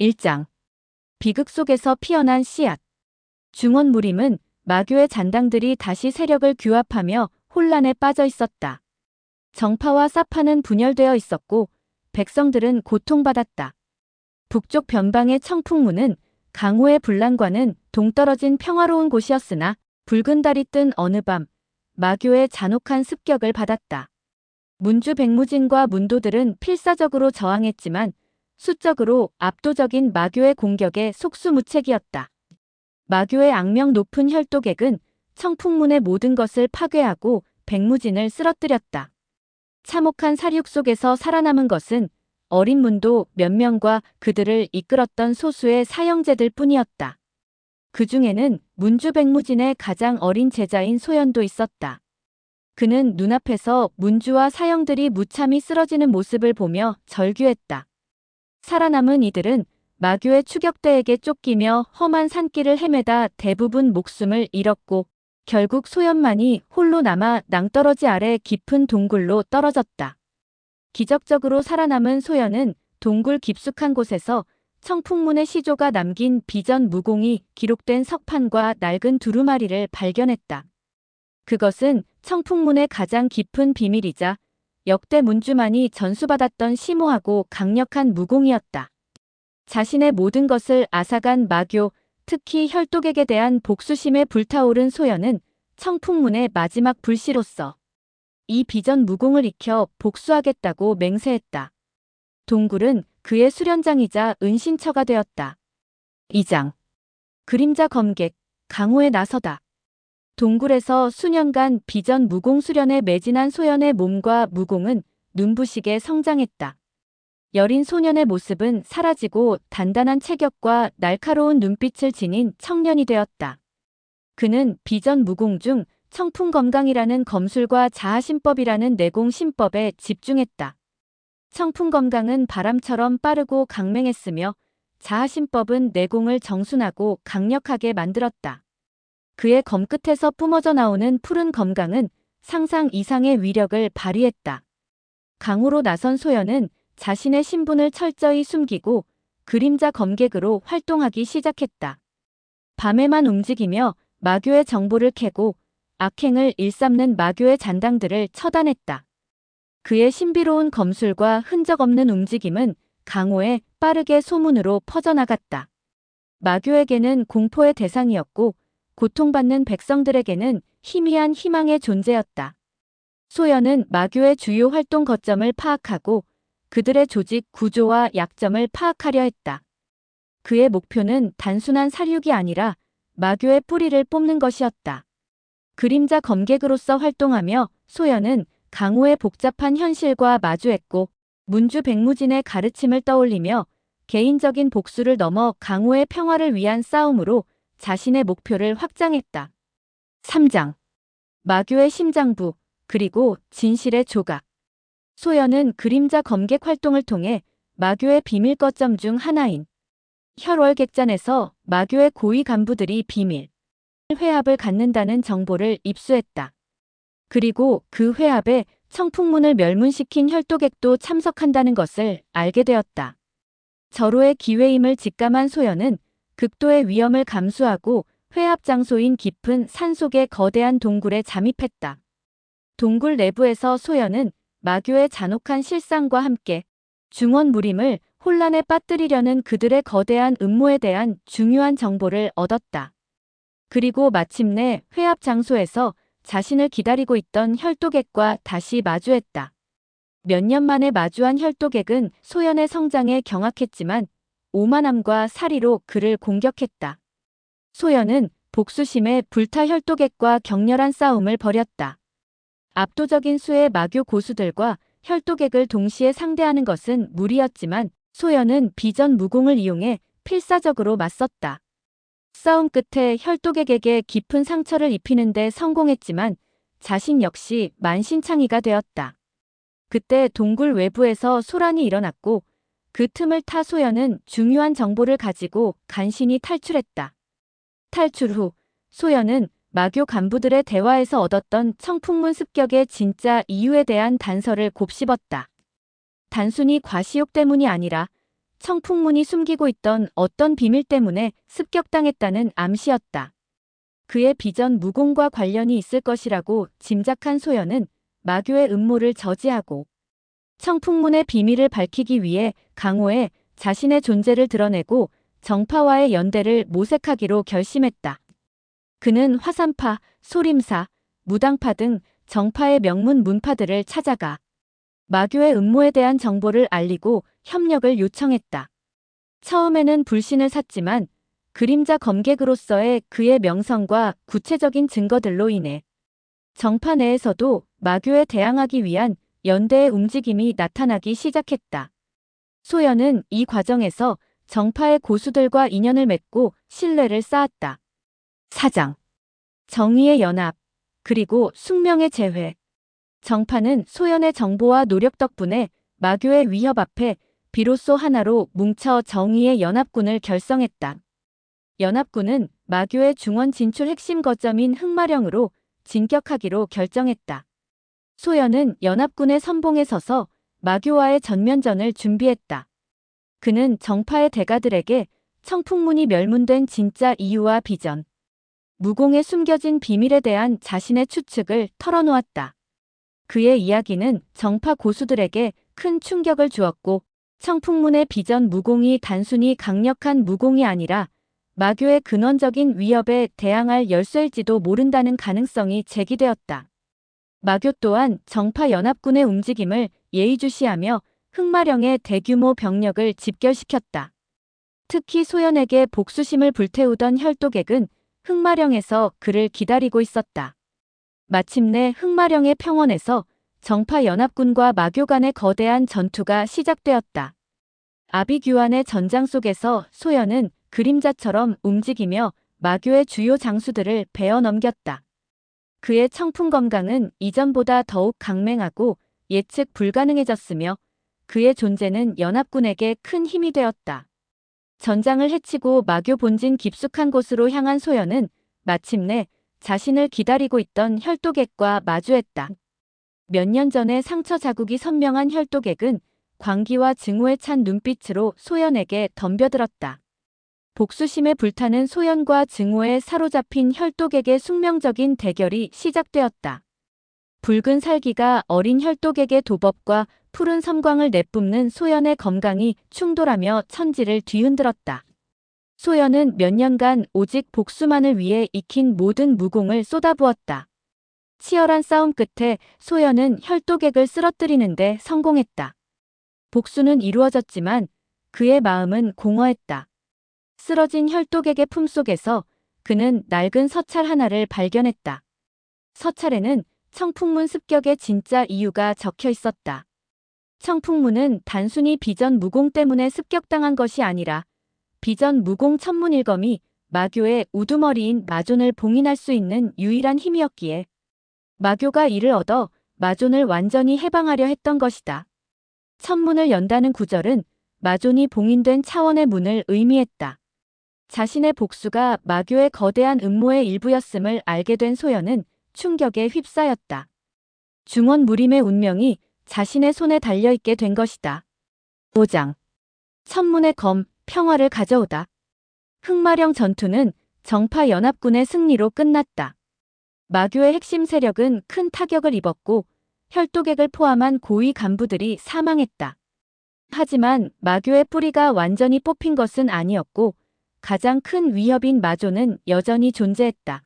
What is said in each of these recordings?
1장 비극 속에서 피어난 씨앗 중원 무림은 마교의 잔당들이 다시 세력을 규합하며 혼란에 빠져 있었다. 정파와 사파는 분열되어 있었고 백성들은 고통받았다. 북쪽 변방의 청풍문은 강호의 분란과는 동떨어진 평화로운 곳이었으나 붉은 달이 뜬 어느 밤 마교의 잔혹한 습격을 받았다. 문주 백무진과 문도들은 필사적으로 저항했지만 수적으로 압도적인 마교의 공격에 속수무책이었다. 마교의 악명 높은 혈도객은 청풍문의 모든 것을 파괴하고 백무진을 쓰러뜨렸다. 참혹한 사륙 속에서 살아남은 것은 어린 문도 몇 명과 그들을 이끌었던 소수의 사형제들 뿐이었다. 그 중에는 문주 백무진의 가장 어린 제자인 소연도 있었다. 그는 눈앞에서 문주와 사형들이 무참히 쓰러지는 모습을 보며 절규했다. 살아남은 이들은 마교의 추격대에게 쫓기며 험한 산길을 헤매다 대부분 목숨을 잃었고 결국 소연만이 홀로 남아 낭떠러지 아래 깊은 동굴로 떨어졌다. 기적적으로 살아남은 소연은 동굴 깊숙한 곳에서 청풍문의 시조가 남긴 비전 무공이 기록된 석판과 낡은 두루마리를 발견했다. 그것은 청풍문의 가장 깊은 비밀이자 역대 문주만이 전수받았던 심오하고 강력한 무공이었다. 자신의 모든 것을 앗아간 마교, 특히 혈독에게 대한 복수심에 불타오른 소연은 청풍문의 마지막 불씨로서 이 비전 무공을 익혀 복수하겠다고 맹세했다. 동굴은 그의 수련장이자 은신처가 되었다. 2장 그림자 검객 강호에 나서다. 동굴에서 수년간 비전 무공 수련에 매진한 소연의 몸과 무공은 눈부시게 성장했다. 여린 소년의 모습은 사라지고 단단한 체격과 날카로운 눈빛을 지닌 청년이 되었다. 그는 비전 무공 중 청풍 건강이라는 검술과 자아신법이라는 내공신법에 집중했다. 청풍 건강은 바람처럼 빠르고 강맹했으며 자아신법은 내공을 정순하고 강력하게 만들었다. 그의 검 끝에서 뿜어져 나오는 푸른 검강은 상상 이상의 위력을 발휘했다. 강호로 나선 소연은 자신의 신분을 철저히 숨기고 그림자 검객으로 활동하기 시작했다. 밤에만 움직이며 마교의 정보를 캐고 악행을 일삼는 마교의 잔당들을 처단했다. 그의 신비로운 검술과 흔적 없는 움직임은 강호에 빠르게 소문으로 퍼져나갔다. 마교에게는 공포의 대상이었고 고통받는 백성들에게는 희미한 희망의 존재였다. 소연은 마교의 주요 활동 거점을 파악하고 그들의 조직 구조와 약점을 파악하려 했다. 그의 목표는 단순한 살육이 아니라 마교의 뿌리를 뽑는 것이었다. 그림자 검객으로서 활동하며 소연은 강호의 복잡한 현실과 마주했고 문주 백무진의 가르침을 떠올리며 개인적인 복수를 넘어 강호의 평화를 위한 싸움으로 자신의 목표를 확장했다. 3장 마교의 심장부 그리고 진실의 조각 소연은 그림자 검객 활동을 통해 마교의 비밀 거점 중 하나인 혈월 객잔에서 마교의 고위 간부들이 비밀 회합을 갖는다는 정보를 입수했다. 그리고 그 회합에 청풍문을 멸문시킨 혈도객도 참석한다는 것을 알게 되었다. 절호의 기회임을 직감한 소연은 극도의 위험을 감수하고 회합 장소인 깊은 산 속의 거대한 동굴에 잠입했다. 동굴 내부에서 소연은 마교의 잔혹한 실상과 함께 중원 무림을 혼란에 빠뜨리려는 그들의 거대한 음모에 대한 중요한 정보를 얻었다. 그리고 마침내 회합 장소에서 자신을 기다리고 있던 혈도객과 다시 마주했다. 몇 년 만에 마주한 혈도객은 소연의 성장에 경악했지만 오만함과 사리로 그를 공격했다. 소연은 복수심에 불타 혈도객과 격렬한 싸움을 벌였다. 압도적인 수의 마교 고수들과 혈도객을 동시에 상대하는 것은 무리였지만 소연은 비전 무공을 이용해 필사적으로 맞섰다. 싸움 끝에 혈도객에게 깊은 상처를 입히는데 성공했지만 자신 역시 만신창이가 되었다. 그때 동굴 외부에서 소란이 일어났고 그 틈을 타 소연은 중요한 정보를 가지고 간신히 탈출했다. 탈출 후 소연은 마교 간부들의 대화에서 얻었던 청풍문 습격의 진짜 이유에 대한 단서를 곱씹었다. 단순히 과시욕 때문이 아니라 청풍문이 숨기고 있던 어떤 비밀 때문에 습격당했다는 암시였다. 그의 비전 무공과 관련이 있을 것이라고 짐작한 소연은 마교의 음모를 저지하고 청풍문의 비밀을 밝히기 위해 강호에 자신의 존재를 드러내고 정파와의 연대를 모색하기로 결심했다. 그는 화산파, 소림사, 무당파 등 정파의 명문 문파들을 찾아가 마교의 음모에 대한 정보를 알리고 협력을 요청했다. 처음에는 불신을 샀지만 그림자 검객으로서의 그의 명성과 구체적인 증거들로 인해 정파 내에서도 마교에 대항하기 위한 연대의 움직임이 나타나기 시작했다. 소연은 이 과정에서 정파의 고수들과 인연을 맺고 신뢰를 쌓았다. 사장, 정의의 연합, 그리고 숙명의 재회. 정파는 소연의 정보와 노력 덕분에 마교의 위협 앞에 비로소 하나로 뭉쳐 정의의 연합군을 결성했다. 연합군은 마교의 중원 진출 핵심 거점인 흑마령으로 진격하기로 결정했다. 소연은 연합군의 선봉에 서서 마교와의 전면전을 준비했다. 그는 정파의 대가들에게 청풍문이 멸문된 진짜 이유와 비전, 무공에 숨겨진 비밀에 대한 자신의 추측을 털어놓았다. 그의 이야기는 정파 고수들에게 큰 충격을 주었고 청풍문의 비전 무공이 단순히 강력한 무공이 아니라 마교의 근원적인 위협에 대항할 열쇠일지도 모른다는 가능성이 제기되었다. 마교 또한 정파 연합군의 움직임을 예의주시하며 흑마령의 대규모 병력을 집결시켰다. 특히 소연에게 복수심을 불태우던 혈도객은 흑마령에서 그를 기다리고 있었다. 마침내 흑마령의 평원에서 정파 연합군과 마교 간의 거대한 전투가 시작되었다. 아비규환의 전장 속에서 소연은 그림자처럼 움직이며 마교의 주요 장수들을 베어 넘겼다. 그의 청풍 건강은 이전보다 더욱 강맹하고 예측 불가능해졌으며 그의 존재는 연합군에게 큰 힘이 되었다. 전장을 해치고 마교 본진 깊숙한 곳으로 향한 소연은 마침내 자신을 기다리고 있던 혈도객과 마주했다. 몇 년 전에 상처 자국이 선명한 혈도객은 광기와 증오에 찬 눈빛으로 소연에게 덤벼들었다. 복수심에 불타는 소연과 증오에 사로잡힌 혈도객의 숙명적인 대결이 시작되었다. 붉은 살기가 어린 혈도객의 도법과 푸른 섬광을 내뿜는 소연의 검강이 충돌하며 천지를 뒤흔들었다. 소연은 몇 년간 오직 복수만을 위해 익힌 모든 무공을 쏟아부었다. 치열한 싸움 끝에 소연은 혈도객을 쓰러뜨리는데 성공했다. 복수는 이루어졌지만 그의 마음은 공허했다. 쓰러진 혈도객의 품속에서 그는 낡은 서찰 하나를 발견했다. 서찰에는 청풍문 습격의 진짜 이유가 적혀 있었다. 청풍문은 단순히 비전 무공 때문에 습격당한 것이 아니라 비전 무공 천문일검이 마교의 우두머리인 마존을 봉인할 수 있는 유일한 힘이었기에 마교가 이를 얻어 마존을 완전히 해방하려 했던 것이다. 천문을 연다는 구절은 마존이 봉인된 차원의 문을 의미했다. 자신의 복수가 마교의 거대한 음모의 일부였음을 알게 된 소연은 충격에 휩싸였다. 중원 무림의 운명이 자신의 손에 달려있게 된 것이다. 5장 천문의 검, 평화를 가져오다. 흑마령 전투는 정파 연합군의 승리로 끝났다. 마교의 핵심 세력은 큰 타격을 입었고 혈도객을 포함한 고위 간부들이 사망했다. 하지만 마교의 뿌리가 완전히 뽑힌 것은 아니었고 가장 큰 위협인 마조는 여전히 존재했다.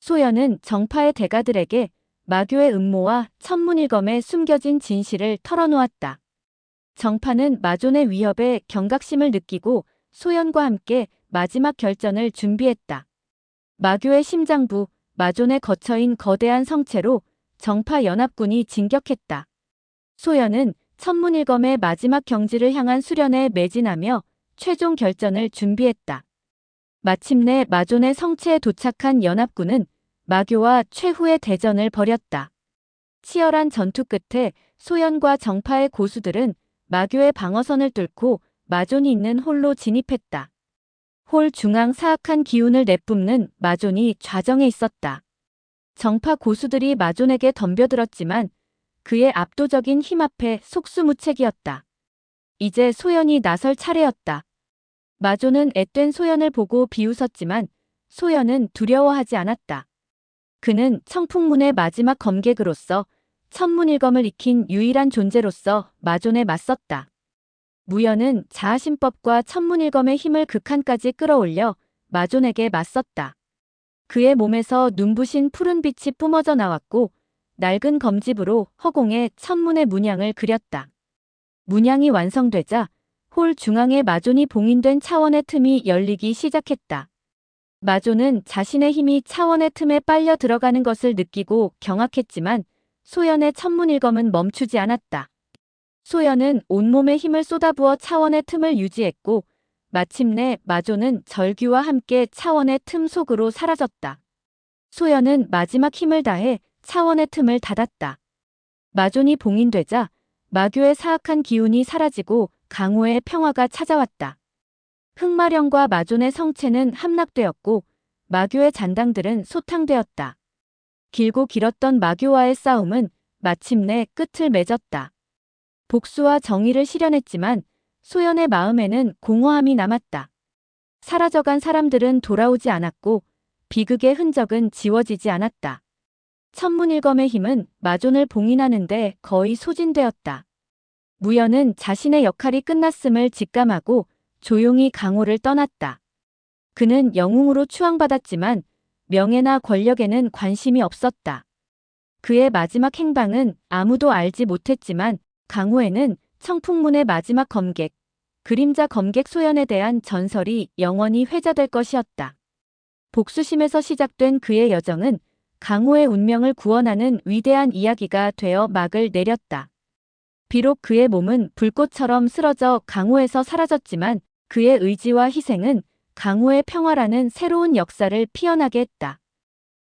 소연은 정파의 대가들에게 마교의 음모와 천문일검에 숨겨진 진실을 털어놓았다. 정파는 마존의 위협에 경각심을 느끼고 소연과 함께 마지막 결전을 준비했다. 마교의 심장부, 마존의 거처인 거대한 성체로 정파 연합군이 진격했다. 소연은 천문일검의 마지막 경지를 향한 수련에 매진하며 최종 결전을 준비했다. 마침내 마존의 성체에 도착한 연합군은 마교와 최후의 대전을 벌였다. 치열한 전투 끝에 소연과 정파의 고수들은 마교의 방어선을 뚫고 마존이 있는 홀로 진입했다. 홀 중앙 사악한 기운을 내뿜는 마존이 좌정에 있었다. 정파 고수들이 마존에게 덤벼들었지만 그의 압도적인 힘 앞에 속수무책이었다. 이제 소연이 나설 차례였다. 마조는 앳된 소연을 보고 비웃었지만 소연은 두려워하지 않았다. 그는 청풍문의 마지막 검객으로서 천문일검을 익힌 유일한 존재로서 마존에 맞섰다. 무연은 자아신법과 천문일검의 힘을 극한까지 끌어올려 마존에게 맞섰다. 그의 몸에서 눈부신 푸른 빛이 뿜어져 나왔고 낡은 검집으로 허공에 천문의 문양을 그렸다. 문양이 완성되자 홀 중앙에 마존이 봉인된 차원의 틈이 열리기 시작했다. 마존은 자신의 힘이 차원의 틈에 빨려 들어가는 것을 느끼고 경악했지만 소연의 천문일검은 멈추지 않았다. 소연은 온몸에 힘을 쏟아부어 차원의 틈을 유지했고 마침내 마존은 절규와 함께 차원의 틈 속으로 사라졌다. 소연은 마지막 힘을 다해 차원의 틈을 닫았다. 마존이 봉인되자 마교의 사악한 기운이 사라지고 강호의 평화가 찾아왔다. 흑마령과 마존의 성체는 함락되었고 마교의 잔당들은 소탕되었다. 길고 길었던 마교와의 싸움은 마침내 끝을 맺었다. 복수와 정의를 실현했지만 소연의 마음에는 공허함이 남았다. 사라져간 사람들은 돌아오지 않았고 비극의 흔적은 지워지지 않았다. 천문일검의 힘은 마존을 봉인하는 데 거의 소진되었다. 무연은 자신의 역할이 끝났음을 직감하고 조용히 강호를 떠났다. 그는 영웅으로 추앙받았지만 명예나 권력에는 관심이 없었다. 그의 마지막 행방은 아무도 알지 못했지만 강호에는 청풍문의 마지막 검객, 그림자 검객 소연에 대한 전설이 영원히 회자될 것이었다. 복수심에서 시작된 그의 여정은 강호의 운명을 구원하는 위대한 이야기가 되어 막을 내렸다. 비록 그의 몸은 불꽃처럼 쓰러져 강호에서 사라졌지만 그의 의지와 희생은 강호의 평화라는 새로운 역사를 피어나게 했다.